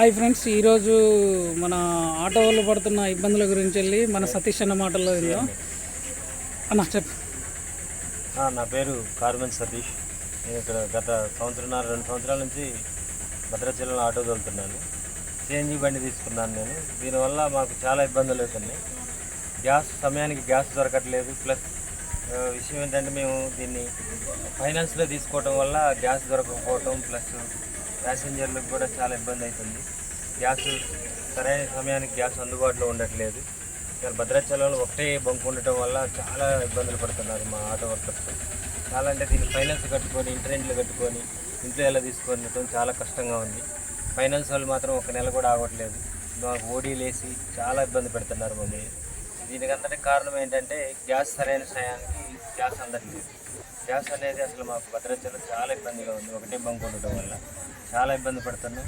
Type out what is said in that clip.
Hi friends ఈరోజు మన auto వాళ్ళు పడుతున్న ఇబ్బందుల గురించి వెళ్ళి మన సతీష్ అన్న మాటల్లో విందాం. అన్న చెప్పు. నా పేరు కార్మెన్ సతీష్. నేను ఇక్కడ గత సంవత్సరం రెండు సంవత్సరాల నుంచి భద్రాచలంలో ఆటో తోలుతున్నాను. సిఎన్జి బండి తీసుకున్నాను నేను. దీనివల్ల మాకు చాలా ఇబ్బందులు అవుతున్నాయి. గ్యాస్ సమయానికి గ్యాస్ దొరకట్లేదు. ప్లస్ విషయం ఏంటంటే మేము దీన్ని ఫైనాన్స్లో తీసుకోవటం వల్ల గ్యాస్ దొరకకపోవటం ప్లస్ ప్యాసింజర్లకు కూడా చాలా ఇబ్బంది అవుతుంది. గ్యాస్ సరైన సమయానికి గ్యాస్ అందుబాటులో ఉండట్లేదు. ఇక్కడ భద్రాచలంలో ఒకటే బంక్ ఉండటం వల్ల చాలా ఇబ్బందులు పడుతున్నారు మా ఆటో వర్కర్స్. చాలా అంటే దీన్ని ఫైనాన్స్ కట్టుకొని ఇంటర్నెట్లు కట్టుకొని ఇంట్లో ఎలా తీసుకొని చాలా కష్టంగా ఉంది. ఫైనాన్స్ వాళ్ళు మాత్రం ఒక నెల కూడా ఆగట్లేదు. మాకు ఓడీలు వేసి చాలా ఇబ్బంది పెడుతున్నారు మమ్మల్ని దీనికి కారణం ఏంటంటే గ్యాస్ సరైన సమయానికి గ్యాస్ అందట్లేదు గ్యాస్ అనేది అసలు మాకు భద్రాచలం చాలా ఇబ్బందిగా ఉంది. ఒకటే బంక్ ఉండటం వల్ల చాలా ఇబ్బంది పడుతున్నాం.